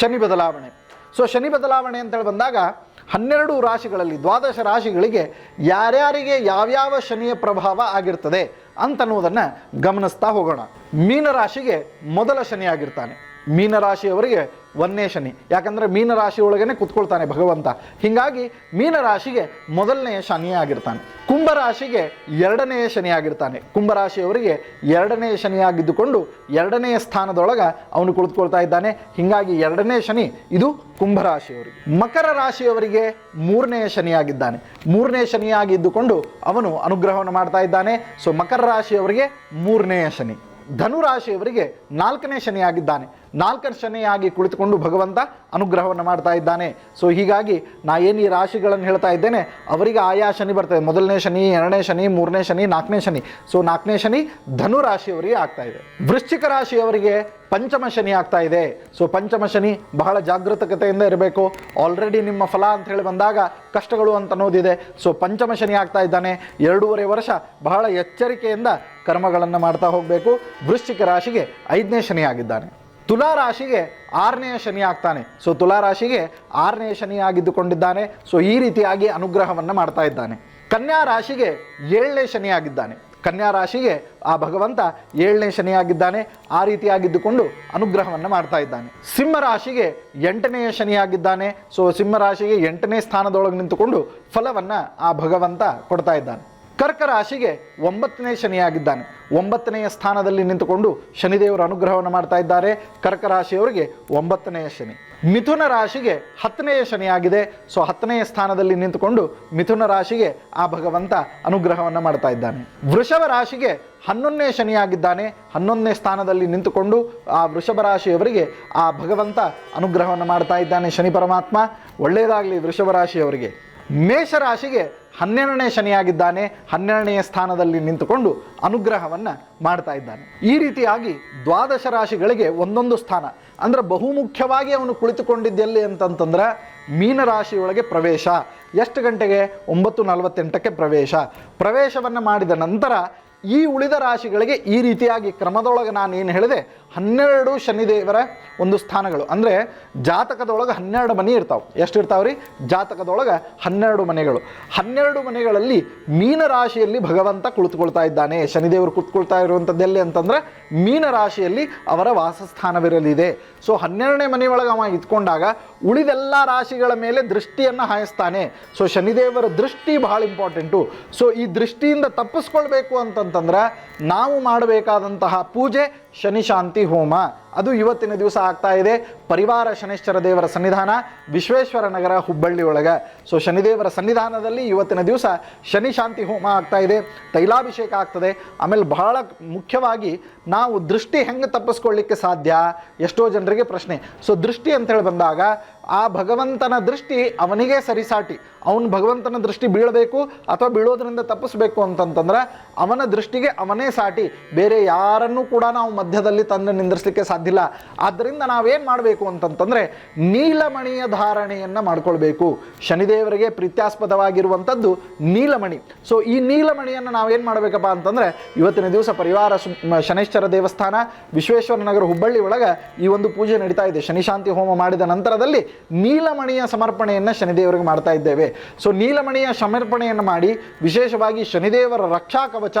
ಶನಿ ಬದಲಾವಣೆ. ಸೊ ಶನಿ ಬದಲಾವಣೆ ಅಂತೇಳಿ ಬಂದಾಗ ಹನ್ನೆರಡು ರಾಶಿಗಳಲ್ಲಿ, ದ್ವಾದಶ ರಾಶಿಗಳಿಗೆ ಯಾರ್ಯಾರಿಗೆ ಯಾವ್ಯಾವ ಶನಿಯ ಪ್ರಭಾವ ಆಗಿರ್ತದೆ ಅಂತನ್ನುವುದನ್ನು ಗಮನಿಸ್ತಾ ಹೋಗೋಣ. ಮೀನರಾಶಿಗೆ ಮೊದಲ ಶನಿ ಆಗಿರ್ತಾನೆ. ಮೀನರಾಶಿಯವರಿಗೆ ಒಂದನೇ ಶನಿ. ಯಾಕಂದರೆ ಮೀನರಾಶಿ ಒಳಗೇನೆ ಕುತ್ಕೊಳ್ತಾನೆ ಭಗವಂತ. ಹೀಗಾಗಿ ಮೀನರಾಶಿಗೆ ಮೊದಲನೆಯ ಶನಿಯಾಗಿರ್ತಾನೆ ಕುಂಭರಾಶಿಗೆ ಎರಡನೆಯ ಶನಿಯಾಗಿರ್ತಾನೆ ಕುಂಭರಾಶಿಯವರಿಗೆ ಎರಡನೇ ಶನಿಯಾಗಿದ್ದುಕೊಂಡು ಎರಡನೆಯ ಸ್ಥಾನದೊಳಗೆ ಅವನು ಕುಳಿತುಕೊಳ್ತಾ ಇದ್ದಾನೆ. ಹೀಗಾಗಿ ಎರಡನೇ ಶನಿ ಇದು ಕುಂಭರಾಶಿಯವರಿಗೆ. ಮಕರ ರಾಶಿಯವರಿಗೆ ಮೂರನೆಯ ಶನಿಯಾಗಿದ್ದಾನೆ ಮೂರನೇ ಶನಿಯಾಗಿದ್ದುಕೊಂಡು ಅವನು ಅನುಗ್ರಹವನ್ನು ಮಾಡ್ತಾ ಇದ್ದಾನೆ. ಸೊ ಮಕರ ರಾಶಿಯವರಿಗೆ ಮೂರನೆಯ ಶನಿ. ಧನುರಾಶಿಯವರಿಗೆ ನಾಲ್ಕನೇ ಶನಿಯಾಗಿದ್ದಾನೆ ನಾಲ್ಕನೇ ಶನಿಯಾಗಿ ಕುಳಿತುಕೊಂಡು ಭಗವಂತ ಅನುಗ್ರಹವನ್ನು ಮಾಡ್ತಾ ಇದ್ದಾನೆ. ಸೊ ಹೀಗಾಗಿ ನಾ ಏನು ಈ ರಾಶಿಗಳನ್ನು ಹೇಳ್ತಾ ಇದ್ದೇನೆ, ಅವರಿಗೆ ಆಯಾ ಶನಿ ಬರ್ತದೆ. ಮೊದಲನೇ ಶನಿ, ಎರಡನೇ ಶನಿ, ಮೂರನೇ ಶನಿ, ನಾಲ್ಕನೇ ಶನಿ. ಸೊ ನಾಲ್ಕನೇ ಶನಿ ಧನು ರಾಶಿಯವರಿಗೆ ಆಗ್ತಾ ಇದೆ. ವೃಶ್ಚಿಕ ರಾಶಿಯವರಿಗೆ ಪಂಚಮ ಶನಿ ಆಗ್ತಾ ಇದೆ. ಸೊ ಪಂಚಮ ಶನಿ ಬಹಳ ಜಾಗೃತಕತೆಯಿಂದ ಇರಬೇಕು. ಆಲ್ರೆಡಿ ನಿಮ್ಮ ಫಲ ಅಂತ ಹೇಳಿ ಬಂದಾಗ ಕಷ್ಟಗಳು ಅಂತ ಅನ್ನೋದಿದೆ. ಸೊ ಪಂಚಮ ಶನಿ ಆಗ್ತಾ ಇದ್ದಾನೆ. ಎರಡೂವರೆ ವರ್ಷ ಬಹಳ ಎಚ್ಚರಿಕೆಯಿಂದ ಕರ್ಮಗಳನ್ನು ಮಾಡ್ತಾ ಹೋಗಬೇಕು. ವೃಶ್ಚಿಕ ರಾಶಿಗೆ ಐದನೇ ಶನಿ ಆಗಿದ್ದಾನೆ. ತುಲಾ ರಾಶಿಗೆ ಆರನೆಯ ಶನಿ ಆಗ್ತಾನೆ. ಸೊ ತುಲಾ ರಾಶಿಗೆ ಆರನೆಯ ಶನಿ ಆಗಿದ್ದುಕೊಂಡಿದ್ದಾನೆ. ಸೊ ಈ ರೀತಿಯಾಗಿ ಅನುಗ್ರಹವನ್ನು ಮಾಡ್ತಾ ಇದ್ದಾನೆ. ಕನ್ಯಾ ರಾಶಿಗೆ ಏಳನೇ ಶನಿ ಆಗಿದ್ದಾನೆ. ಕನ್ಯಾ ರಾಶಿಗೆ ಆ ಭಗವಂತ ಏಳನೇ ಶನಿಯಾಗಿದ್ದಾನೆ ಆ ರೀತಿಯಾಗಿದ್ದುಕೊಂಡು ಅನುಗ್ರಹವನ್ನು ಮಾಡ್ತಾ ಇದ್ದಾನೆ. ಸಿಂಹರಾಶಿಗೆ ಎಂಟನೆಯ ಶನಿಯಾಗಿದ್ದಾನೆ ಸೊ ಸಿಂಹರಾಶಿಗೆ ಎಂಟನೇ ಸ್ಥಾನದೊಳಗೆ ನಿಂತುಕೊಂಡು ಫಲವನ್ನು ಆ ಭಗವಂತ ಕೊಡ್ತಾ ಇದ್ದಾನೆ. ಕರ್ಕ ರಾಶಿಗೆ ಒಂಬತ್ತನೇ ಶನಿಯಾಗಿದ್ದಾನೆ. ಒಂಬತ್ತನೆಯ ಸ್ಥಾನದಲ್ಲಿ ನಿಂತುಕೊಂಡು ಶನಿದೇವರ ಅನುಗ್ರಹವನ್ನು ಮಾಡ್ತಾ ಇದ್ದಾರೆ. ಕರ್ಕ ರಾಶಿಯವರಿಗೆ ಒಂಬತ್ತನೆಯ ಶನಿ. ಮಿಥುನ ರಾಶಿಗೆ ಹತ್ತನೆಯ ಶನಿಯಾಗಿದೆ. ಸೊ ಹತ್ತನೆಯ ಸ್ಥಾನದಲ್ಲಿ ನಿಂತುಕೊಂಡು ಮಿಥುನ ರಾಶಿಗೆ ಆ ಭಗವಂತ ಅನುಗ್ರಹವನ್ನು ಮಾಡ್ತಾ ಇದ್ದಾನೆ. ವೃಷಭ ರಾಶಿಗೆ ಹನ್ನೊಂದನೇ ಶನಿಯಾಗಿದ್ದಾನೆ. ಹನ್ನೊಂದನೇ ಸ್ಥಾನದಲ್ಲಿ ನಿಂತುಕೊಂಡು ಆ ವೃಷಭ ರಾಶಿಯವರಿಗೆ ಆ ಭಗವಂತ ಅನುಗ್ರಹವನ್ನು ಮಾಡ್ತಾ ಇದ್ದಾನೆ ಶನಿ ಪರಮಾತ್ಮ. ಒಳ್ಳೆಯದಾಗಲಿ ವೃಷಭ ರಾಶಿಯವರಿಗೆ. ಮೇಷರಾಶಿಗೆ ಹನ್ನೆರಡನೇ ಶನಿಯಾಗಿದ್ದಾನೆ ಹನ್ನೆರಡನೆಯ ಸ್ಥಾನದಲ್ಲಿ ನಿಂತುಕೊಂಡು ಅನುಗ್ರಹವನ್ನು ಮಾಡ್ತಾ ಇದ್ದಾನೆ. ಈ ರೀತಿಯಾಗಿ ದ್ವಾದಶ ರಾಶಿಗಳಿಗೆ ಒಂದೊಂದು ಸ್ಥಾನ. ಅಂದ್ರೆ ಬಹುಮುಖ್ಯವಾಗಿ ಅವನು ಕುಳಿತುಕೊಂಡಿದ್ದೆಲ್ಲಿ ಅಂತಂತಂದ್ರೆ ಮೀನರಾಶಿಯೊಳಗೆ ಪ್ರವೇಶ. ಎಷ್ಟು ಗಂಟೆಗೆ? ಒಂಬತ್ತು ನಲವತ್ತೆಂಟಕ್ಕೆ ಪ್ರವೇಶ. ಪ್ರವೇಶವನ್ನು ಮಾಡಿದ ನಂತರ ಈ ಉಳಿದ ರಾಶಿಗಳಿಗೆ ಈ ರೀತಿಯಾಗಿ ಕ್ರಮದೊಳಗೆ ನಾನು ಏನು ಹೇಳಿದೆ, ಹನ್ನೆರಡು ಶನಿದೇವರ ಒಂದು ಸ್ಥಾನಗಳು. ಅಂದರೆ ಜಾತಕದೊಳಗೆ ಹನ್ನೆರಡು ಮನೆ ಇರ್ತಾವೆ. ಎಷ್ಟು ಇರ್ತಾವ್ರಿ? ಜಾತಕದೊಳಗೆ ಹನ್ನೆರಡು ಮನೆಗಳು. ಹನ್ನೆರಡು ಮನೆಗಳಲ್ಲಿ ಮೀನ ರಾಶಿಯಲ್ಲಿ ಭಗವಂತ ಕುಳಿತುಕೊಳ್ತಾ ಇದ್ದಾನೆ. ಶನಿದೇವರು ಕುಳಿತುಕೊಳ್ತಾ ಇರುವಂಥದ್ದೆಲ್ಲಿ ಅಂತಂದ್ರೆ ಮೀನರಾಶಿಯಲ್ಲಿ ಅವರ ವಾಸಸ್ಥಾನವಿರಲಿದೆ. ಸೊ ಹನ್ನೆರಡನೇ ಮನೆಯೊಳಗೆ ಅವ ಇದ್ಕೊಂಡಾಗ ಉಳಿದೆಲ್ಲ ರಾಶಿಗಳ ಮೇಲೆ ದೃಷ್ಟಿಯನ್ನು ಹಾಯಿಸ್ತಾನೆ. ಸೊ ಶನಿದೇವರ ದೃಷ್ಟಿ ಬಹಳ ಇಂಪಾರ್ಟೆಂಟು ಸೊ ಈ ದೃಷ್ಟಿಯಿಂದ ತಪ್ಪಿಸ್ಕೊಳ್ಬೇಕು ಅಂತಂತಂದ್ರೆ ನಾವು ಮಾಡಬೇಕಾದಂತಹ ಪೂಜೆ ಶನಿ ಶಾಂತಿ ಹೋಮ. ಅದು ಇವತ್ತಿನ ದಿವಸ ಆಗ್ತಾ ಇದೆ. ಪರಿವಾರ ಶನೇಶ್ವರ ದೇವರ ಸನ್ನಿಧಾನ, ವಿಶ್ವೇಶ್ವರ ನಗರ ಹುಬ್ಬಳ್ಳಿ ಒಳಗೆ. ಸೊ ಶನಿದೇವರ ಸನ್ನಿಧಾನದಲ್ಲಿ ಇವತ್ತಿನ ದಿವಸ ಶನಿ ಶಾಂತಿ ಹೋಮ ಆಗ್ತಾ ಇದೆ. ತೈಲಾಭಿಷೇಕ ಆಗ್ತದೆ. ಆಮೇಲೆ ಬಹಳ ಮುಖ್ಯವಾಗಿ ನಾವು ದೃಷ್ಟಿ ಹೆಂಗೆ ತಪ್ಪಿಸ್ಕೊಳ್ಳಿಕ್ಕೆ ಸಾಧ್ಯ? ಎಷ್ಟೋ ಜನರಿಗೆ ಪ್ರಶ್ನೆ. ಸೊ ದೃಷ್ಟಿ ಅಂತೇಳಿ ಬಂದಾಗ ಆ ಭಗವಂತನ ದೃಷ್ಟಿ ಅವನಿಗೆ ಸರಿಸಾಟಿ. ಅವನು ಭಗವಂತನ ದೃಷ್ಟಿ ಬೀಳಬೇಕು ಅಥವಾ ಬೀಳೋದ್ರಿಂದ ತಪ್ಪಿಸ್ಬೇಕು ಅಂತಂತಂದ್ರೆ ಅವನ ದೃಷ್ಟಿಗೆ ಅವನೇ ಸಾಟಿ. ಬೇರೆ ಯಾರನ್ನೂ ಕೂಡ ನಾವು ಮಧ್ಯದಲ್ಲಿ ತಂದು ನಿಂದ್ರಿಸಲಿಕ್ಕೆ ಸಾಧ್ಯ ಇಲ್ಲ ಆದ್ದರಿಂದ ನಾವೇನು ಮಾಡಬೇಕು ಅಂತಂತಂದರೆ ನೀಲಮಣಿಯ ಧಾರಣೆಯನ್ನು ಮಾಡ್ಕೊಳ್ಬೇಕು. ಶನಿದೇವರಿಗೆ ಪ್ರೀತ್ಯಾಸ್ಪದವಾಗಿರುವಂಥದ್ದು ನೀಲಮಣಿ. ಸೊ ಈ ನೀಲಮಣಿಯನ್ನು ನಾವೇನು ಮಾಡಬೇಕಪ್ಪ ಅಂತಂದ್ರೆ ಇವತ್ತಿನ ದಿವಸ ಪರಿವಾರ ಶನೇಶ್ವರ ದೇವಸ್ಥಾನ, ವಿಶ್ವೇಶ್ವರ ನಗರ ಹುಬ್ಬಳ್ಳಿ ಒಳಗೆ ಈ ಒಂದು ಪೂಜೆ ನಡೀತಾ ಇದೆ. ಶನಿಶಾಂತಿ ಹೋಮ ಮಾಡಿದ ನಂತರದಲ್ಲಿ ನೀಲಮಣಿಯ ಸಮರ್ಪಣೆಯನ್ನು ಶನಿದೇವರಿಗೆ ಮಾಡ್ತಾ ಇದ್ದೇವೆ. ಸೊ ನೀಲಮಣಿಯ ಸಮರ್ಪಣೆಯನ್ನು ಮಾಡಿ ವಿಶೇಷವಾಗಿ ಶನಿದೇವರ ರಕ್ಷಾ ಕವಚ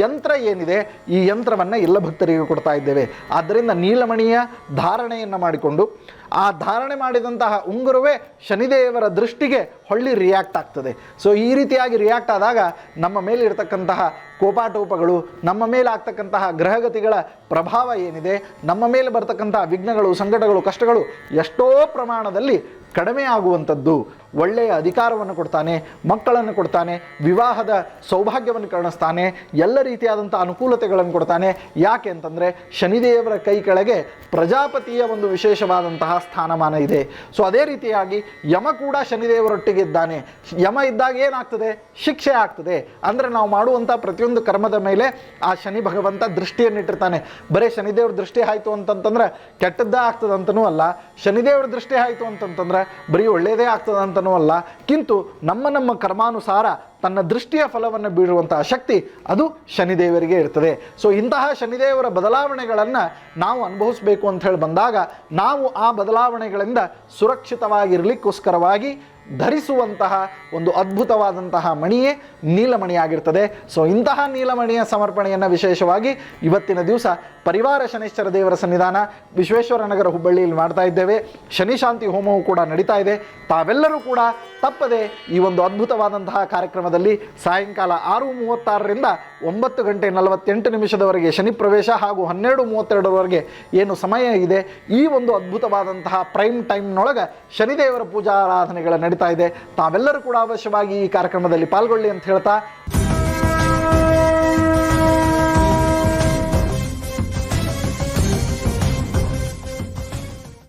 ಯಂತ್ರ ಏನಿದೆ, ಈ ಯಂತ್ರವನ್ನು ಎಲ್ಲ ಭಕ್ತರಿಗೆ ಕೊಡ್ತಾ ಇದ್ದೇವೆ. ಆದ್ದರಿಂದ ನೀಲಮಣಿಯ ಧಾರಣೆಯನ್ನು ಮಾಡಿಕೊಂಡು, ಆ ಧಾರಣೆ ಮಾಡಿದಂತಹ ಉಂಗುರವೇ ಶನಿದೇವರ ದೃಷ್ಟಿಗೆ ಹೊಳ್ಳಿ ರಿಯಾಕ್ಟ್ ಆಗ್ತದೆ. ಸೊ ಈ ರೀತಿಯಾಗಿ ರಿಯಾಕ್ಟ್ ಆದಾಗ ನಮ್ಮ ಮೇಲೆ ಇರತಕ್ಕಂತಹ ಕೋಪಾಟೋಪಗಳು, ನಮ್ಮ ಮೇಲೆ ಆಗ್ತಕ್ಕಂತಹ ಗ್ರಹಗತಿಗಳ ಪ್ರಭಾವ ಏನಿದೆ, ನಮ್ಮ ಮೇಲೆ ಬರ್ತಕ್ಕಂತಹ ವಿಘ್ನಗಳು, ಸಂಕಟಗಳು, ಕಷ್ಟಗಳು ಎಷ್ಟೋ ಪ್ರಮಾಣದಲ್ಲಿ ಕಡಿಮೆ ಆಗುವಂಥದ್ದು. ಒಳ್ಳೆಯ ಅಧಿಕಾರವನ್ನು ಕೊಡ್ತಾನೆ, ಮಕ್ಕಳನ್ನು ಕೊಡ್ತಾನೆ, ವಿವಾಹದ ಸೌಭಾಗ್ಯವನ್ನು ಕಾಣಿಸ್ತಾನೆ, ಎಲ್ಲ ರೀತಿಯಾದಂಥ ಅನುಕೂಲತೆಗಳನ್ನು ಕೊಡ್ತಾನೆ. ಯಾಕೆ ಅಂತಂದರೆ ಶನಿದೇವರ ಕೈ ಕೆಳಗೆ ಪ್ರಜಾಪತಿಯ ಒಂದು ವಿಶೇಷವಾದಂತಹ ಸ್ಥಾನಮಾನ ಇದೆ. ಸೊ ಅದೇ ರೀತಿಯಾಗಿ ಯಮ ಕೂಡ ಶನಿದೇವರೊಟ್ಟಿಗೆ ಇದ್ದಾನೆ. ಯಮ ಇದ್ದಾಗ ಏನಾಗ್ತದೆ? ಶಿಕ್ಷೆ ಆಗ್ತದೆ. ಅಂದರೆ ನಾವು ಮಾಡುವಂಥ ಪ್ರತಿಯೊಂದು ಪ್ರತಿಯೊಂದು ಕರ್ಮದ ಮೇಲೆ ಆ ಶನಿ ಭಗವಂತ ದೃಷ್ಟಿಯನ್ನಿಟ್ಟಿರ್ತಾನೆ ಬರೀ ಶನಿದೇವ್ರ ದೃಷ್ಟಿ ಆಯಿತು ಅಂತಂತಂದ್ರೆ ಕೆಟ್ಟದ್ದೇ ಆಗ್ತದಂತನೂ ಅಲ್ಲ. ಶನಿದೇವ್ರ ದೃಷ್ಟಿ ಆಯಿತು ಅಂತಂತಂದ್ರೆ ಬರೀ ಒಳ್ಳೆಯದೇ ಆಗ್ತದಂತನೂ ಅಲ್ಲ. ಕಿಂತು ನಮ್ಮ ನಮ್ಮ ಕರ್ಮಾನುಸಾರ ತನ್ನ ದೃಷ್ಟಿಯ ಫಲವನ್ನು ಬೀರುವಂತಹ ಶಕ್ತಿ ಅದು ಶನಿದೇವರಿಗೆ ಇರ್ತದೆ. ಸೊ ಇಂತಹ ಶನಿದೇವರ ಬದಲಾವಣೆಗಳನ್ನು ನಾವು ಅನುಭವಿಸಬೇಕು ಅಂತ ಹೇಳಿ ಬಂದಾಗ ನಾವು ಆ ಬದಲಾವಣೆಗಳಿಂದ ಸುರಕ್ಷಿತವಾಗಿರಲಿಕ್ಕೋಸ್ಕರವಾಗಿ ಧರಿಸುವಂತಹ ಒಂದು ಅದ್ಭುತವಾದಂತಹ ಮಣಿಯೇ ನೀಲಮಣಿಯಾಗಿರ್ತದೆ. ಸೊ ಇಂತಹ ನೀಲಮಣಿಯ ಸಮರ್ಪಣೆಯನ್ನು ವಿಶೇಷವಾಗಿ ಇವತ್ತಿನ ದಿವಸ ಪರಿವಾರ ಶನೇಶ್ವರ ದೇವರ ಸನ್ನಿಧಾನ ವಿಶ್ವೇಶ್ವರ ನಗರ ಹುಬ್ಬಳ್ಳಿಯಲ್ಲಿ ಮಾಡ್ತಾ ಇದ್ದೇವೆ. ಶನಿಶಾಂತಿ ಹೋಮವು ಕೂಡ ನಡೀತಾ ಇದೆ. ತಾವೆಲ್ಲರೂ ಕೂಡ ತಪ್ಪದೆ ಈ ಒಂದು ಅದ್ಭುತವಾದಂತಹ ಕಾರ್ಯಕ್ರಮದಲ್ಲಿ ಸಾಯಂಕಾಲ ಆರು ಮೂವತ್ತಾರರಿಂದ ಒಂಬತ್ತು ಗಂಟೆ ನಲವತ್ತೆಂಟು ನಿಮಿಷದವರೆಗೆ ಶನಿ ಪ್ರವೇಶ ಹಾಗೂ ಹನ್ನೆರಡು ಮೂವತ್ತೆರಡರವರೆಗೆ ಏನು ಸಮಯ ಇದೆ, ಈ ಒಂದು ಅದ್ಭುತವಾದಂತಹ ಪ್ರೈಮ್ ಟೈಮ್ನೊಳಗೆ ಶನಿದೇವರ ಪೂಜಾ ಆರಾಧನೆಗಳು ನಡೀತಾ ಇದೆ. ತಾವೆಲ್ಲರೂ ಕೂಡ ಅವಶ್ಯವಾಗಿ ಈ ಕಾರ್ಯಕ್ರಮದಲ್ಲಿ ಪಾಲ್ಗೊಳ್ಳಿ ಅಂತ ಹೇಳ್ತಾ